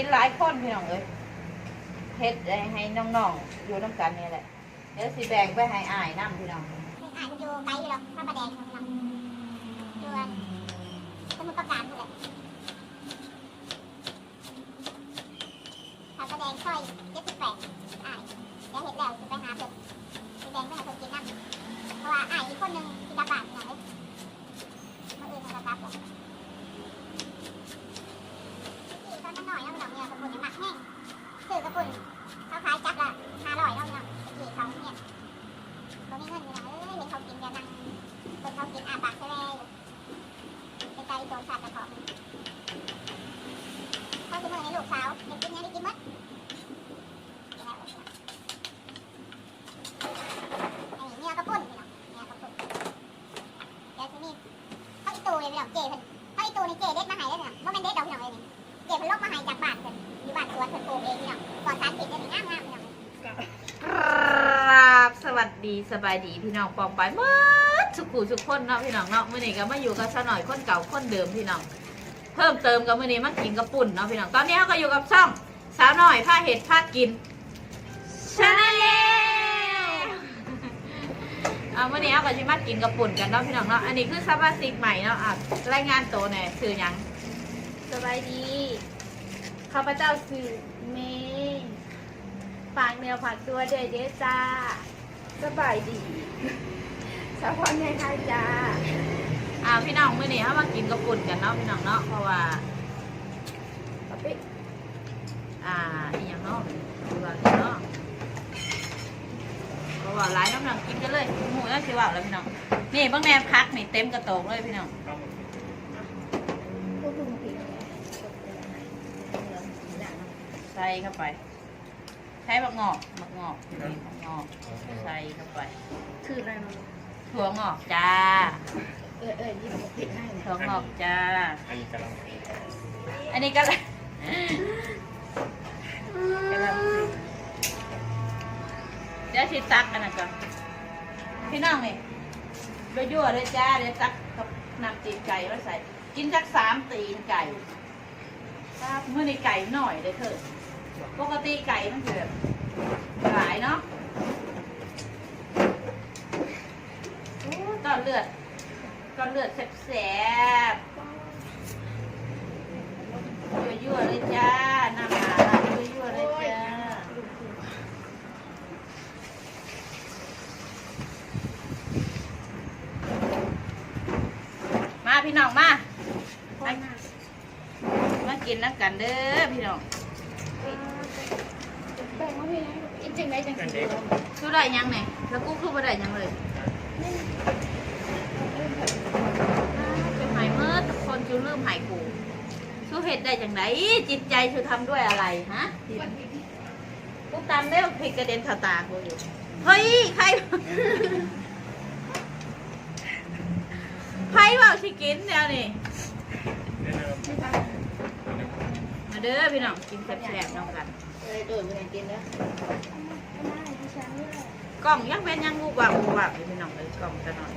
ินหลายคนพี่น้องเอ้ยเฮ็ดให้น้องๆอยู่น้ำกันนี่แหละเดี๋ยวสิแบ่งไปให้อายน้ำพี่น้องอ่านอยู่ไกลอยู่หรอกพระประแดงของเราดูอันสมุทรปราการนี่แหละพระประแดงซอยเจ็ดสิบแปดอาเดี๋ยวเห็นแล้วจะไปหาเพิ่มไปแดงไปหาเพิ่มกินน้ำเพราะว่าอานอีกคนหนึ่งที่กลับบานอย่างเลยเมื่ออื่นมันก็กลับแล้วที่ตอนนั้นหน่อยแล้วมันเนี่ยกระปุนยังหมักแห้งซื้อกระปุนเขาขายจับละห้าร้อยแล้วเนาะตะกี้เขาเนี่ย บ่มีเงินอยู่นะเอ้ยเห็นเขากินกันนั่งเห็นเขากินอาปากแซ่อยู่ไปไกลโดนสัตว์กระเพาะเขาจะมือในลูกสาวเด็กกินยังได้กินหมดแล้วอันนี้เมียกระปุ่นพี่น้องเมียกระปุ่นเดี๋ยวทีนี้เขาอีตูเลยพี่น้องเจเพิ่นเขาอีตูนี่เจเด็ดมาให้เลยพี่น้องบ่แม่นเด็ดดอกพี่น้องเลยนี่เจเพิ่นลบมาให้จากบ้านเพิ่นอยู่บ้านสวนเพิ่นปลูกเองพี่น้องปลอดสารพิษเลยนี่งามๆพี่น้อง ครับสวั สบายดีพี่น้องปองไปเมื่อสุขุสุขคนเนาะพี่น้องเนาะเมื่อนี้ก็มาอยู่กับสาวหน่อยคนเก่าคนเดิมพี่น้อง เพิ่มเติมกับมื่อนี้มากินกระปุ่นเนาะพี่น้องตอนนี้เขาก็อยู่กับช่องสาวหน่อยผ้าเห็ดผ้ากินชาแนลเอามื่อนี้เขาก็จะมากินกระปุ่นกันเนาะพี่น้องเนาะอันนี้คือซับาซิกใหม่เนาะอะรายงานโตัวหน่อยสื่อหยังสบายดีข้าพเจ้าสื่อเมย์ฝากเนื้อฝากตัวเด้อเด้อจ้า สบายดีสะพอนไงคะจ้าอ่าพี่น้องมื่อนี้เขามากินกระปุ่นกันเนาะพี่น้องเนาะเพราะว่าปะปิ๊อ่าอีหยังเนาะดูว่าเนาะเพราะว่าหลายน้ำหนักกินกันเลยหมูน่าสิว่าแล้วพี่น้องนี่บางแนมพักนี่เต็มกระโตกเลยพี่น้องพวกคุณผิดใส่เข้าไปใช้บักงอกบักงอกนี่บักงอกใส่เข้าไป คืออะไรมาถั่วงอกจ้า เออเออยี่สิบผิดให้ถั่วงอกจ้า อันนี้กำลังอันนี้ก็เลยเดี๋ยวชิตักอันนั้นก่อนพี่น้องนี่ไปยั่วเลยจ้าเดี๋ยวตักกับน้ำตีนไก่มาใส่ กินสักสามตีนไก่ครับเมื่อในไก่หน่อยเลยเถอะ ปกติไก่มันจะแบบหลายเนาะโอ้ตอนเลือดตอนเลือดแสบๆยั่วๆเลยจ้าน้ำหาลายั่วๆเลยจ้ามาพี่น้องมา มามากินน้ำกันเด้อพี่น้อง แบ่งว่าพี่นะจริงได้จังสิสู้ได้ยังไงแล้วกูคือบ่ได้ยังเลยเป็นหายเมื่อทุกคนจูลืมหายกูสู้เห็ดได้จังไดจิตใจสู้ทำด้วยอะไรฮะกูตามแล้วพิกกระเด็นเข้าตากูอยู่เฮ้ยใครไพ่เปล่าชิกินเดียวนี่ มา เด้อพี่น้องกินแซ่บๆน้องกันเออโดดไปไหนกินแล้วได้ที่ฉันเนี่ยกล่องยังเป็นยังงูกว่างูกว่าอยู่พี่น้องเลยกล่องจะนอน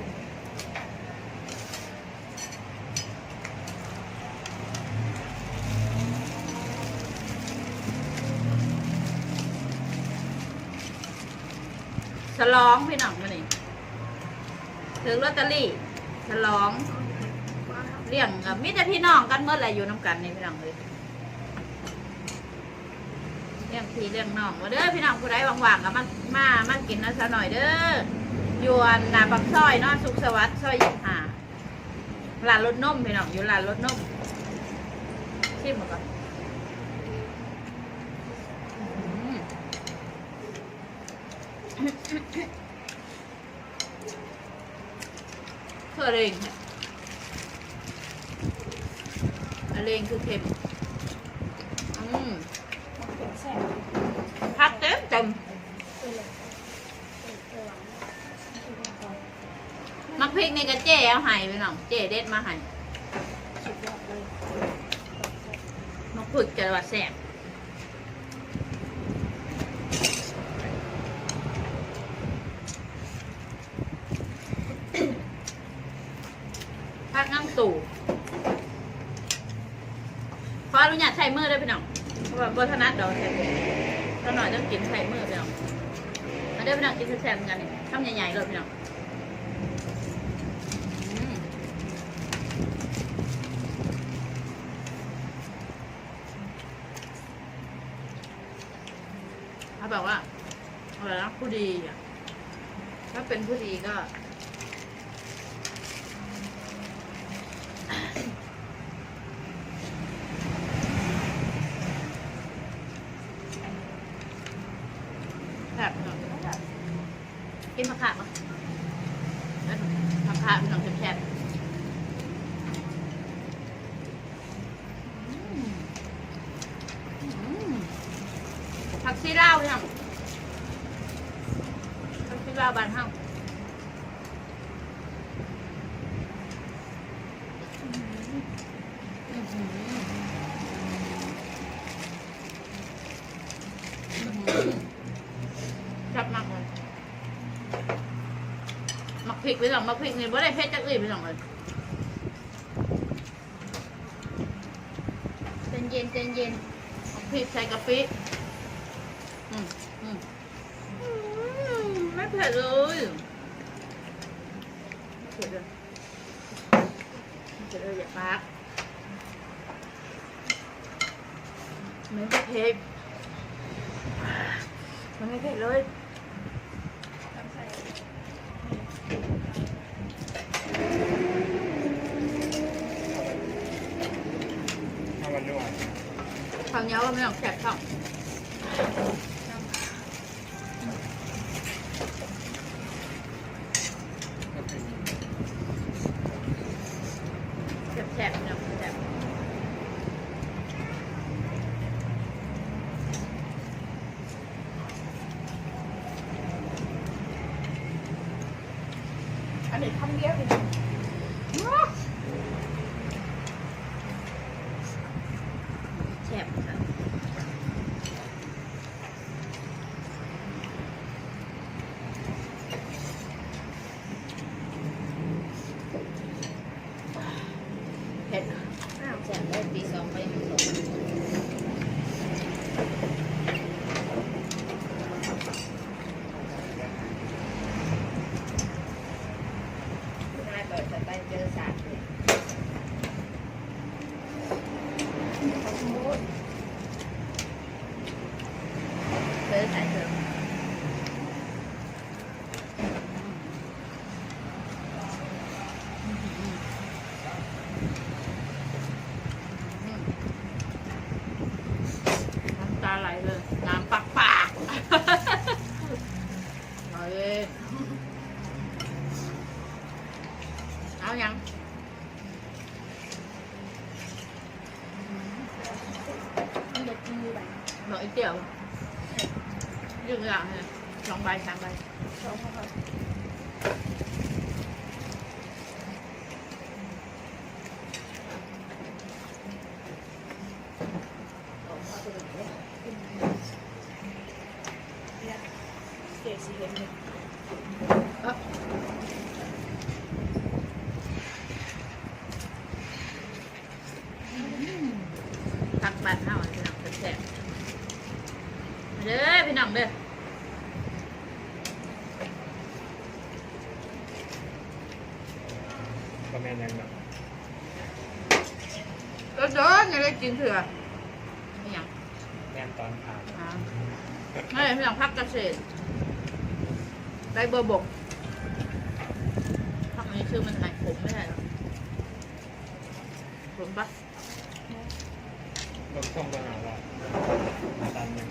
ฉลองพี่น้องมานี่ถึงลอตเตอรี่ฉลองเลี้ยงกับมิตรพี่น้องกันเมื่อไรอยู่น้ำกันนี่พี่น้องเลย เลี้ยง พี่เลี้ยงน้องมาเด้อพี่น้องผู้ใดว่างๆก็มามามากินนะซะหน่อยเด้อยวนนาปักซอยนาะสุขสวัสดิ์ซอยยี่ห้าร้านรถนมพี่น้องอยู่ร้านรถนมชิมมาก่อนอื้อหือเพื่อเรงอะเรงคือเค็มอืม เป็นแซ่บ พักเต็มเต็ม มักพริกนี่ก็เจ๊เอาให้ไปน้องเจ๊เด็ดมาให้สุดยมักผึกจะว่าแซ่บพักน้ำตู่ขออนุญาตใช้มือได้พี่น้องคว่าบถนัดดอกแทนก็หน่อยต้องกินไข่มือพี่น้องมาเด้พี่น้องกินแซ่บๆเหมือนกันนี่ทำใหญ่ๆเลยพี่น้อง แบบอกว่าอะไรนะผู้ดีอะถ้าเป็นผู้ดีก็ แบบกินผักขาดมั้ยผักขาดพี่น้องแซ่บๆอืมอืม ผักชีลาวพี่น้องผักชีลาวบานเฮาอืมอืมอืมชอบมากเลยหมักพริกไปสองหมักพริกนี่บ่ได้เผ็ดจักอื่นไปสองเลยเย็นเย็นเย็นเย็นหมักพริกใส่กะปิอืมอืมอืมไม่เผ็ดเลยไม่เผ็ดเลยไม่เผ็ดเลยอย่าปากไม่เผ็ดมันไม่เผ็ดเลย ถ้าวันนวด ข้าวเหนียวก็ไม่ต้องแซ่บเท่า ก็เป็น แซ่บๆไม่ต้องแซ่บ อันนี้ทำเยอะเลย แซ่บค่ะเผ็ด อ้าว แซ่บเลยปีสองไปยังสองนายเปิดสไตล์เจอสารเลย ขอบคุณ เจอสายเจอน้ำตาไหลเลยน้ำปากปากเอาเลย เอายังมันเด็ดจริงดีแบบ บอกอีกเดียวยืงอย่างเลยสองใบสามใบ สองคน เจ็ดสี่เห็นเลยตักบาทเท่าพี่น้องแซ่บๆมาเด้อพี่น้อง เด้อก็แม่นยังแบบก็โดนอย่าได้กินเถื่อนี่ยังแม่นตอนผ่านอ่าไม่ได้พี่น้องพักเกษตรได้เบอร์บกพักนี้ชื่อมันไหนผมไม่ใช่หรอผมปะลงช่องปัญหาว่าตันหนึ่ง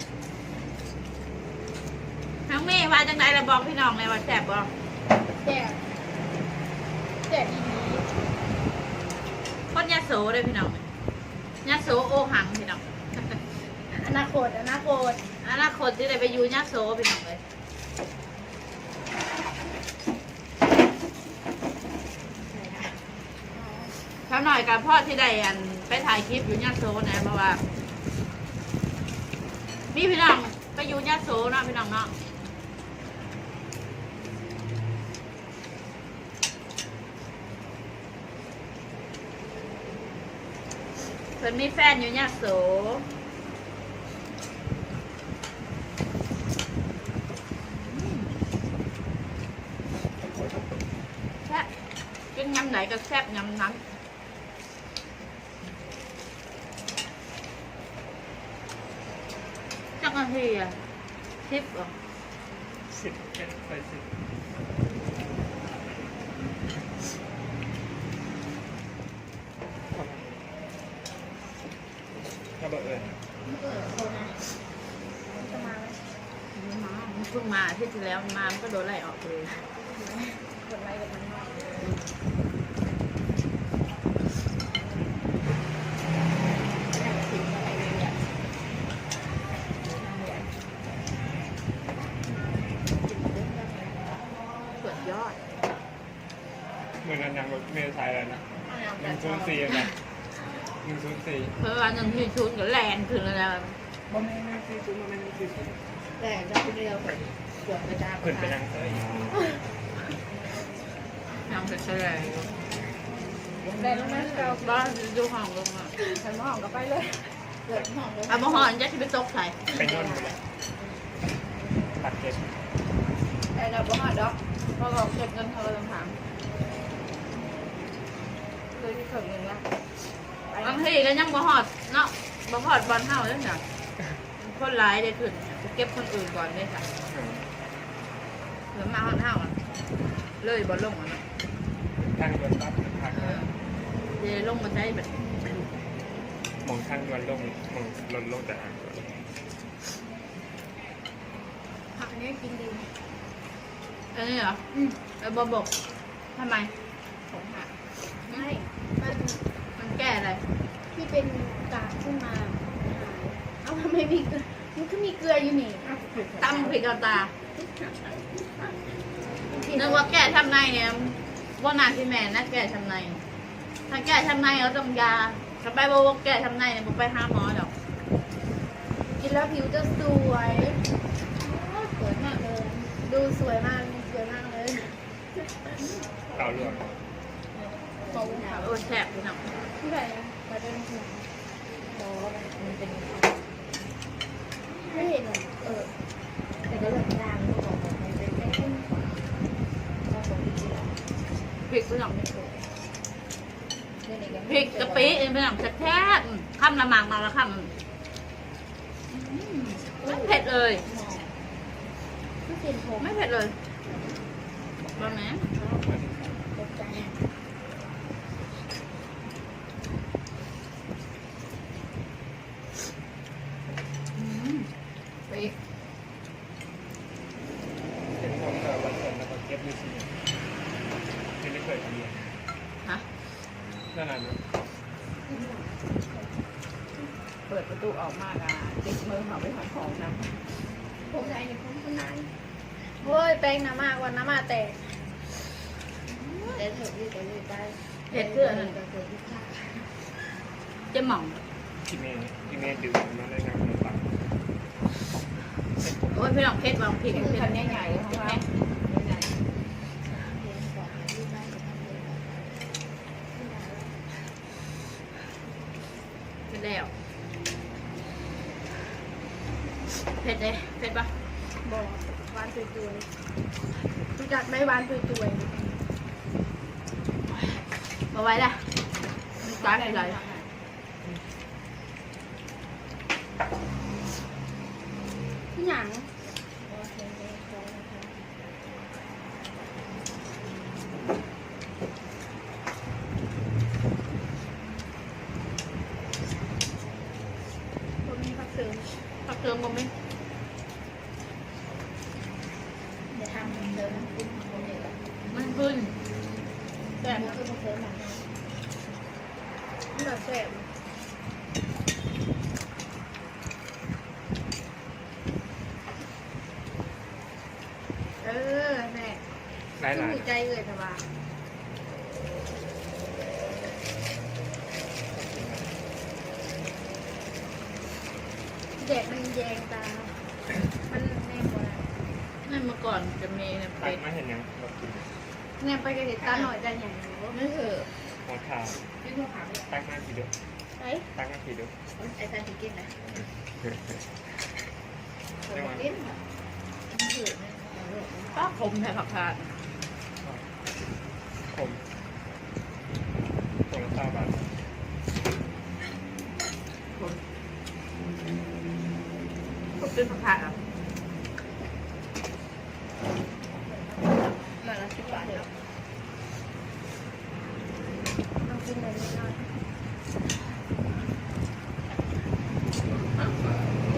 ทั้งเมย์ว่าจังไดเราบอกพี่น้องเลยว่าแซ่บบ่แจกแจกดีคนยาโสเลยพี่น้องยาโสโอหังพี่น้องๆอนาคตอนาคตอนาคตที่ได้ไปอยู่ยาโสพี่น้องเลยเท่าหน่อยกับพ่อที่ได้อันไปถ่ายคลิปอยู่ยาโสนะเพราะว่า มีพี่น้องไปอยู่ยาโสเนาะพี่น้องเนาะ พิ่นมีแฟนอยู่เนี่ยโสแซ่บกินยำไหนก็แซ่บยำนั้น บอกเอิญเออโทรนะมันจะมาไหมไม่มามันเพิ่งมาอาที่ที่แล้วมามันก็โดนไล่ออกเลยกดไลค์กับมันหน่อยสุดยอดเหมือนนั้นยังรถเมล์ไทยแล้วนะหนึ่งศูนย์สี่นะหนึ่งศูนย์สี่เพราะว่าหนึ่งที่ชุน ก็แรงขึ้นแล้วนะบ่แม่นสี่ศูนย์บ่แม่นหนึ่งสี่ศูนย์แต่จะเป็นเร็วกว่าเกือบกระจายขึ้นไปยังเอ้ยยังจะแสดงได้ลงมาเราบ้านดูห้องลงอะฉันมองก็ไปเลยเกิดห้องลงเอามาห่อนจะที่ไปตกใส่ไปโน่นไปแล้วตัดเก็บแต่เราบ่หอดดอกเพราะเราเก็บเงินเธอต้องถามเลยที่เกิดเงินละไปบางทีก็ยังบ่หอดเนาะ บ่หอดบอลเท่าเลยจ้ะคนร้ายได้ขึ้นไปเก็บคนอื่นก่อนได้จ้ะหรือมาหอดเท่าอะเลยบอลลงอะเนาะทางด่วนปั๊บพักเออเดี๋ยวลงมาได้แบบมองทางด่วนลงมองลนลงแต่อ่างด่วนผักนี้กินดีอันนี้เหรออืมเออบอบกทำไม ของผักไม่มัน มันแก้อะไร ที่เป็นกากขึ้นมาหายเอ้าทำไมมีเกลือมัน ก็มีเกลืออยู่นี่ตำผิดกับตานึกว่าแก้ทำในเนี่ยว่านาที่แม่นะแก้ทำในถ้าแก้ทำในเอาต้องยาถ้าไปบอกว่าแก้ทำในเนี่ยบอกไปหาหมอดอกกินแล้วผิวจะสวยสวยมากเลยดูสวยมากสวยมากเลยเต่าลวกขอบคุณค่ะโอ้แซ่บพี่น้องที่ไหนมาเดินหัวโอ้มันเป็น ไม่เห็นเหรออแต่ก็เลือกยางที่บอกว่ามันเป็นไม่ขึ้นเราสมจริงแล้วพริกพี่น้องเรื่องนี้พริกกะปิพี่น้องแซ่บๆข้ามละหมากมาละข้ามไม่เผ็ดเลยไม่เผ็ดเลยบะแม่ตกใจ พริก เป็นคนแบบวันเกิดแล้วก็เก็บมือถือไม่ได้เคยทำเรียน ฮะ นั่นน่ะเนอะ เปิดประตูออกมากอะติดมือเขาไปหาของนะ ผมใจเนี่ยผมคนนั้น โอ้ยแป้งน้ำมากวันน้ำมาแตกแต่เถอะยืดแต่ยืดได้เผ็ดเพื่อนั่นเกิดที่ข้าจะหม่องที่เมย์ที่เมย์ดื่มมาได้งานขนมปังโอ้ยพี่น้องเผ็ดวางพริกคือเผ็คัดนใหญ่ๆของเรา เผ็ดแล้วเผ็ดเลยเผ็ดปะ บอกหวานจุยๆ รู้จักไหมหวานจุยมาไว้ละมันตายไปเลยๆที่หยังผมมีผักเสริม ผักเติมบ่ไหม เดี๋ยวทำเสริมน้ำจิ้มของผมเอง มันขึ้น แต่มันคือผักเสริมหนังมันแบบแซ่บเออแม่ หลายหลายถูกใจเลยแต่ว่าแดดมันแยงตา มันแนมบ่ได้นั่นเมื่อก่อนจะมีเนี่ยตัเป็กดไม่เห็นยังแบบกินแนมไปกระเด็ดตาหน่อยตาใหญ่อยู่ว่าไม่เถอะหัวขาไม่ต้องถามตักมากี่เดือนไอ้ตักมากี่เดือนไอ้ตาสิกินนะได้ไหมกินเหรอมันเผือกไหมป้าคมแทนผักทาน ผม ม เก้าบาท ผมเป็นผักผักอะมาละสิบบาทเดียวต้องกินเลยนิดหน่อย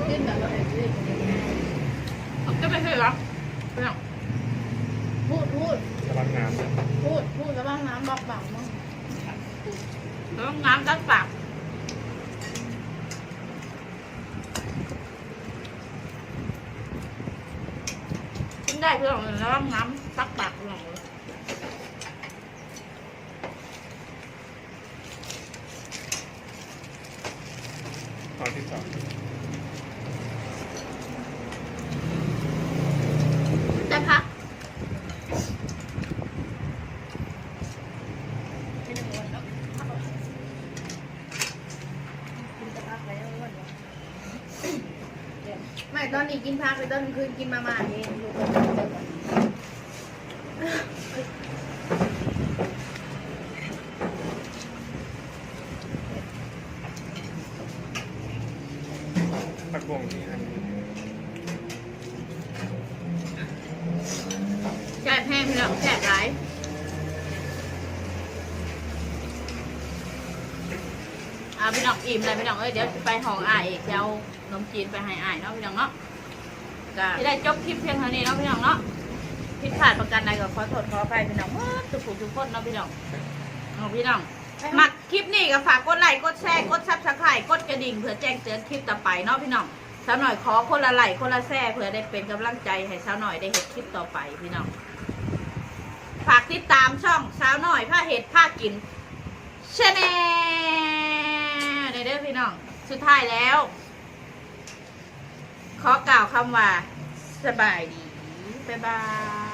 กินแบบว่าเห็นดิก็ไม่เคยหรอไม่หรอกพูดพูดระวังน้ำนะพูดพูดแล้วบ้างน้ำบอกบังมั่งแล้วน้ำกัดปาก รื่อนแล้วน้ำตักปากเพื่อน ตอนที่สอง ได้พัก ไม่ ตอนนี้กินพักไปตอนคืนกินมาม่าเองลูกผักบวงที่อันนี้แซ่บแห้งพี่น้องแซ่บหลายอ่าพี่น้องอิ่มเลยพี่น้องเอ้ยเดี๋ยวไปห้องอ้ายอีกเดี๋ยวขนมจีนไปให้อ้ายเนาะพี่น้องเนาะ ที่ได้จบคลิปเพียงเท่านี้เนาะพี่น้องเนาะผิดพลาดประการใดก็ขอโทษขออภัยพี่น้องเมื่อทุกผู้ทุกคนเนาะพี่น้องเอาพี่น้องมักคลิปนี้ก็ฝากกดไลค์กดแชร์กดซับสไครต์กดกระดิ่งเพื่อแจ้งเตือนคลิปต่อไปเนาะพี่น้องสาวหน่อยขอคนละไลค์คนละแชร์เพื่อได้เป็นกำลังใจให้สาวหน่อยได้เห็นคลิปต่อไปพี่น้องฝากติดตามช่องสาวหน่อยผ้าเห็ดผ้ากินชาแนลเด้อพี่น้องสุดท้ายแล้ว ขอกล่าวคำว่า สบายดี บ๊ายบาย